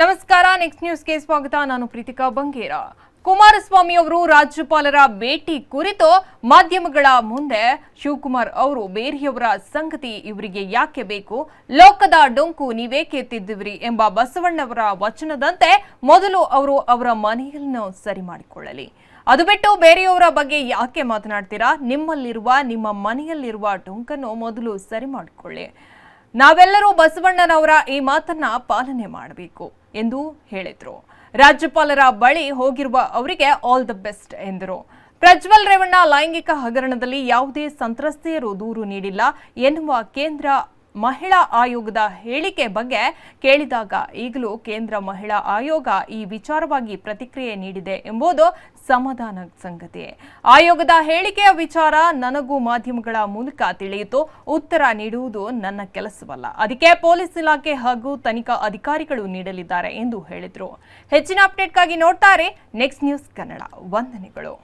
ನಮಸ್ಕಾರ ನೆಕ್ಸ್ಟ್ ನ್ಯೂಸ್ಗೆ ಸ್ವಾಗತ. ನಾನು ಪ್ರೀತಿಕಾ ಬಂಗೇರ. ಕುಮಾರಸ್ವಾಮಿ ಅವರು ರಾಜ್ಯಪಾಲರ ಭೇಟಿ ಕುರಿತು ಮಾಧ್ಯಮಗಳ ಮುಂದೆ ಶಿವಕುಮಾರ್ ಅವರು ಬೇರೆಯವರ ಸಂಗತಿ ಇವರಿಗೆ ಯಾಕೆ ಬೇಕು? ಲೋಕದ ಡೊಂಕು ನೀವೇಕೆ ಎತ್ತಿದ್ದಿವ್ರಿ ಎಂಬ ಬಸವಣ್ಣವರ ವಚನದಂತೆ ಮೊದಲು ಅವರು ಅವರ ಮನೆಯನ್ನು ಸರಿ ಮಾಡಿಕೊಳ್ಳಲಿ. ಅದು ಬಿಟ್ಟು ಬೇರೆಯವರ ಬಗ್ಗೆ ಯಾಕೆ ಮಾತನಾಡ್ತೀರಾ? ನಿಮ್ಮಲ್ಲಿರುವ, ನಿಮ್ಮ ಮನೆಯಲ್ಲಿರುವ ಡೊಂಕನ್ನು ಮೊದಲು ಸರಿ ಮಾಡಿಕೊಳ್ಳಿ. ನಾವೆಲ್ಲರೂ ಬಸವಣ್ಣನವರ ಈ ಮಾತನ್ನ ಪಾಲನೆ ಮಾಡಬೇಕು. ಎಂದು ಹೇಳಿದರು. ರಾಜ್ಯಪಾಲರ ಬಳಿ ಹೋಗಿರುವ ಅವರಿಗೆ ಆಲ್ ದ ಬೆಸ್ಟ್ ಎಂದರು. ಪ್ರಜ್ವಲ್ ರೇವಣ್ಣ ಲೈಂಗಿಕ ಹಗರಣದಲ್ಲಿ ಯಾವುದೇ ಸಂತ್ರಸ್ತೆಯರು ದೂರು ನೀಡಿಲ್ಲ ಎನ್ನುವ ಕೇಂದ್ರ ಮಹಿಳಾ ಆಯೋಗದ ಹೇಳಿಕೆ ಬಗ್ಗೆ ಕೇಳಿದಾಗ ಈಗಲೂ ಕೇಂದ್ರ ಮಹಿಳಾ ಆಯೋಗ ಈ ವಿಚಾರವಾಗಿ ಪ್ರತಿಕ್ರಿಯೆ ನೀಡಿದೆ ಎಂಬುದು ಸಮಾಧಾನ ಸಂಗತಿ. ಆಯೋಗದ ಹೇಳಿಕೆಯ ವಿಚಾರ ನನಗೂ ಮಾಧ್ಯಮಗಳ ಮೂಲಕ ತಿಳಿಯಿತು. ಉತ್ತರ ನೀಡುವುದು ನನ್ನ ಕೆಲಸವಲ್ಲ. ಅದಕ್ಕೆ ಪೊಲೀಸ್ ಇಲಾಖೆ ಹಾಗೂ ತನಿಖಾ ಅಧಿಕಾರಿಗಳು ನೀಡಲಿದ್ದಾರೆ ಎಂದು ಹೇಳಿದರು. ಹೆಚ್ಚಿನ ಅಪ್ಡೇಟ್ಗಾಗಿ ನೋಡ್ತಾರೆ. Next news Kannada. ವಂದನೆಗಳು.